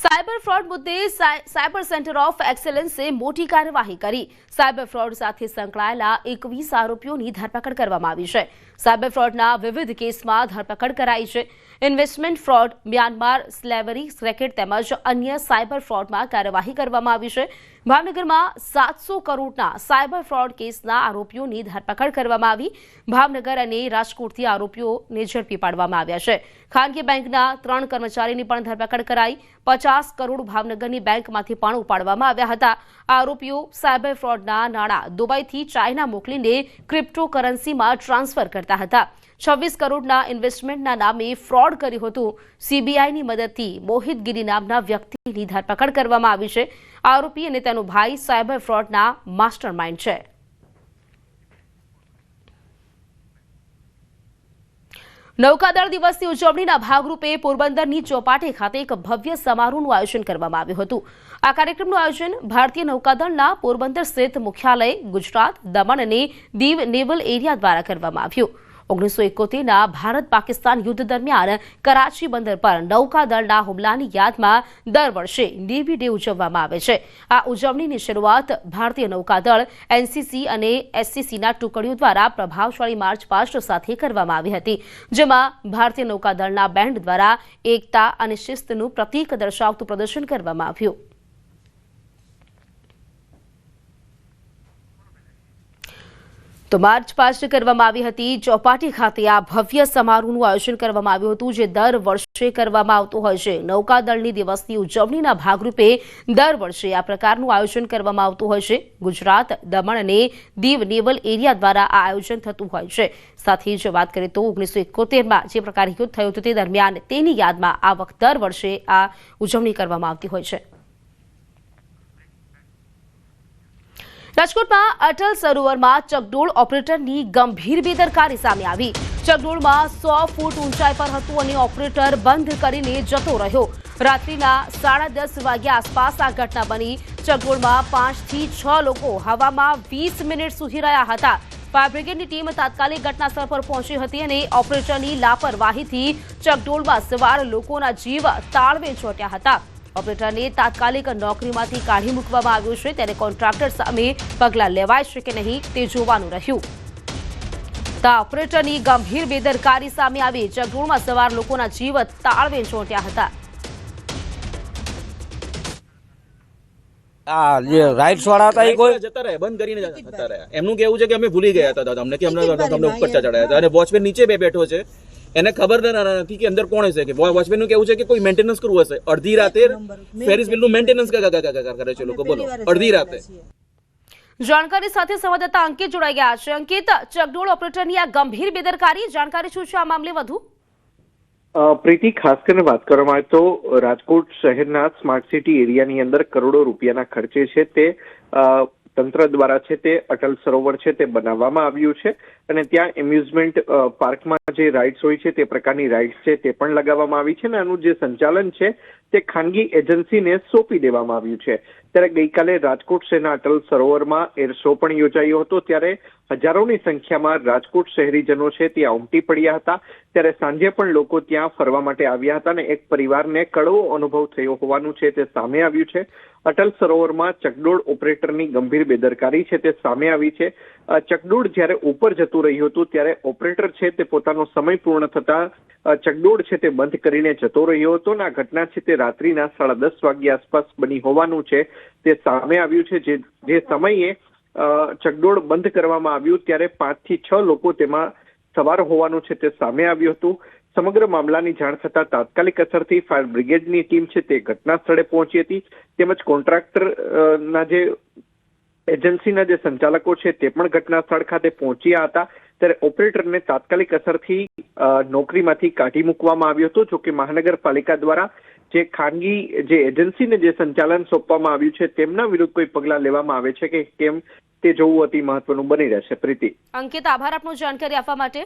Cyber fraud મુદ્દે cyber centre of એક્સેલન્સે મોટી કાર્યવાહી કરી. સાયબર ફ્રોડ સાથે સંકળાયેલા એકવીસ આરોપીઓની ધરપકડ કરવામાં આવી છે. સાયબર ફ્રોડના વિવિધ કેસમાં ધરપકડ કરાઈ છે. Investment fraud, Myanmar slavery racket તેમજ અન્ય સાયબર ફ્રોડમાં કાર્યવાહી કરવામાં આવી છે. ભાવનગરમાં સાતસો કરોડના સાયબર ફ્રોડ કેસના આરોપીઓની ધરપકડ કરવામાં આવી. ભાવનગર અને રાજકોટથી આરોપીઓને ઝડપી પાડવામાં આવ્યા છે. ખાનગી બેંકના ત્રણ કર્મચારીની પણ ધરપકડ કરાઈ. પચાસ કરોડ ભાવનગરની બેંકમાંથી પણ ઉપાડવામાં આવ્યા હતા. આરોપીઓ સાયબર ફ્રોડના નાણાં દુબઈથી ચાઇના મોકલીને ક્રિપ્ટોકરન્સીમાં ટ્રાન્સફર કરતા હતા. છવ્વીસ કરોડના ઇન્વેસ્ટમેન્ટના નામે ફ્રોડ કર્યું હતું. સીબીઆઈની મદદથી મોહિત ગીરી નામના વ્યક્તિની ધરપકડ કરવામાં આવી છે. આરોપી અને તેનો ભાઈ સાયબર ફ્રોડના માસ્ટર માઇન્ડ છે. નૌકાદળ દિવસની ઉજવણીના ભાગરૂપે પોરબંદરની ચોપાટી ખાતે એક ભવ્ય સમારોહનું આયોજન કરવામાં આવ્યું હતું. આ કાર્યક્રમનું આયોજન ભારતીય નૌકાદળના પોરબંદર સ્થિત મુખ્યાલય, ગુજરાત, દમણ અને દીવ નેવલ એરિયા દ્વારા કરવામાં આવ્યું. ઓગણીસો એકોતેરના ભારત પાકિસ્તાન યુદ્ધ દરમિયાન કરાચી બંદર પર નૌકાદળના હુમલાની યાદમાં દર વર્ષે નેવી ડે ઉજવવામાં આવે છે. આ ઉજવણીની શરૂઆત ભારતીય નૌકાદળ એનસીસી અને એસસીસીના ટુકડીઓ દ્વારા પ્રભાવશાળી માર્ચ પાસ્ટ સાથે કરવામાં આવી હતી, જેમાં ભારતીય નૌકાદળના બેન્ડ દ્વારા એકતા અને શિસ્તનું પ્રતીક દર્શાવતું પ્રદર્શન કરવામાં આવ્યું. તો માર્ચ પાસ્ટ કરવામાં આવી હતી. ચોપાટી ખાતે આ ભવ્ય સમારોહનું આયોજન કરવામાં આવ્યું હતું, જે દર વર્ષે કરવામાં આવતું હોય છે. નૌકાદળની દિવસની ઉજવણીના ભાગરૂપે દર વર્ષે આ પ્રકારનું આયોજન કરવામાં આવતું હોય છે. ગુજરાત, દમણ અને દીવ નેવલ એરિયા દ્વારા આ આયોજન થતું હોય છે. સાથે જ વાત કરીએ તો ઓગણીસો એકોતેરમાં જે પ્રકારે યુદ્ધ થયું હતું તે દરમિયાન તેની યાદમાં આ વખત દર વર્ષે આ ઉજવણી કરવામાં આવતી હોય છે. રાજકોટમાં અટલ સરોવરમાં ચકડોળ ઓપરેટરની ગંભીર બેદરકારી સામે આવી. ચકડોળમાં સો ફૂટ ઊંચાઈ પર હતું અને ઓપરેટર બંધ કરીને જતો રહ્યો. રાત્રિના સાડા દસ વાગ્યા આસપાસ આ ઘટના બની. ચકડોળમાં પાંચથી છ લોકો હવામાં વીસ મિનિટ સુધી રહ્યા હતા. ફાયર બ્રિગેડની ટીમ તાત્કાલિક ઘટનાસ્થળ પર પહોંચી હતી અને ઓપરેટરની લાપરવાહીથી ચકડોળમાં સવાર લોકોના જીવ તાળવે ચોટ્યા હતા. ઓપરેટરને તાત્કાલિક નોકરીમાંથી કાઢી મૂકવામાં આવ્યો છે. ત્યારે કોન્ટ્રાક્ટર સામે પગલાં લેવાય છે કે નહીં તે જોવાનું રહ્યું. તા ઓપરેટરની ગંભીર બેદરકારી સામે આવી ચગડોળમાં સવાર લોકોના જીવ તાળવે ચોંટ્યા હતા. આ જે રાઇટ્સ વાળા હતા એ કોઈ? જતા રહ્યા બંધ કરીને જતા રહ્યા. એમનું કેવું છે કે અમે ભૂલી ગયા હતા દાદા અમને કે અમને તમને ઉપર ચડાયા હતા. અને વોચમેન નીચે બે બેઠો છે. એને ખબર નથી કે અંદર કોણ હશે કે વોચમેનનું કેવું છે કે કોઈ મેન્ટેનન્સ કરવું હશે. અડધી રાતે ફેરિસ બિલનું મેન્ટેનન્સ કરે છે લોકો? બોલો. અડધી રાતે. જાણકારી સાથે સંવાદદાતા અંકિત જોડાઈ ગયા છે. અંકિત ચકડોળ ઓપરેટરની આ ગંભીર બેદરકારી જાણકારી શું છે? આ મામલે વધુ? અ, પ્રીતિ ખાસ કરીને વાત કરવામાં આવે તો રાજકોટ શહેરના સ્માર્ટ સિટી એરિયાની અંદર કરોડો રૂપિયાના ખર્ચે છે તે અ, તંત્ર દ્વારા છે તે અટલ સરોવર છે તે બનાવવામાં આવ્યું છે અને ત્યાં એમ્યુઝમેન્ટ પાર્કમાં જે રાઇડ્સ હોય છે તે પ્રકારની રાઇડ્સ છે તે પણ લગાવવામાં આવી છે અને આનું જે સંચાલન છે તે ખાનગી એજન્સીને સોંપી દેવામાં આવ્યું છે. ત્યારે ગઈકાલે રાજકોટ શહેરના અટલ સરોવરમાં એર શો પણ યોજાયો હતો. ત્યારે હજારોની સંખ્યામાં રાજકોટ શહેરીજનો છે, ત્યાં ઉમટી પડ્યા હતા. ત્યારે સાંજે પણ લોકો ત્યાં ફરવા માટે આવ્યા હતા અને એક પરિવારને કડવો અનુભવ થયો હોવાનું છે, તે સામે આવ્યું છે. અટલ સરોવરમાં ચકડોળ ઓપરેટરની ગંભીર બેદરકારી છે, તે સામે આવી છે. ચકડોળ જ્યારે ઉપર જતું રહ્યું હતું, ત્યારે ઓપરેટર છે, તે પોતાનો સમય પૂર્ણ થતા ચકડોળ છે, તે બંધ કરીને જતો રહ્યો હતો અને આ ઘટના છે, તે રાત્રિના સાડા દસ વાગ્યા આસપાસ બની હોવાનું છે, તે સામે આવ્યું છે જે સમયે ચકડોળ બંધ કરવામાં આવ્યું ત્યારે પાંચથી છ લોકો તેમાં સવાર હોવાનું છે તે સામે આવ્યું હતું. સમગ્ર મામલાની જાણ થતા તાત્કાલિક અસરથી ફાયર બ્રિગેડની ટીમ છે તે ઘટના સ્થળે પહોંચી હતી. તેમજ કોન્ટ્રાક્ટર ના જે એજન્સીના જે સંચાલકો છે તે પણ ઘટના સ્થળ ખાતે પહોંચ્યા હતા. ત્યારે ઓપરેટરને તાત્કાલિક અસરથી નોકરીમાંથી કાઢી મૂકવામાં આવ્યો હતો. જોકે મહાનગરપાલિકા દ્વારા જે ખાનગી, જે એજન્સીને જે સંચાલન સોંપવામાં આવ્યું છે, તેમના વિરુદ્ધ કોઈ પગલાં લેવામાં આવે છે કે કેમ તે જોવું અતિ મહત્વનું બની રહેશે. પ્રીતિ. અંકિત, આભાર આપનું જાણકારી આપવા માટે.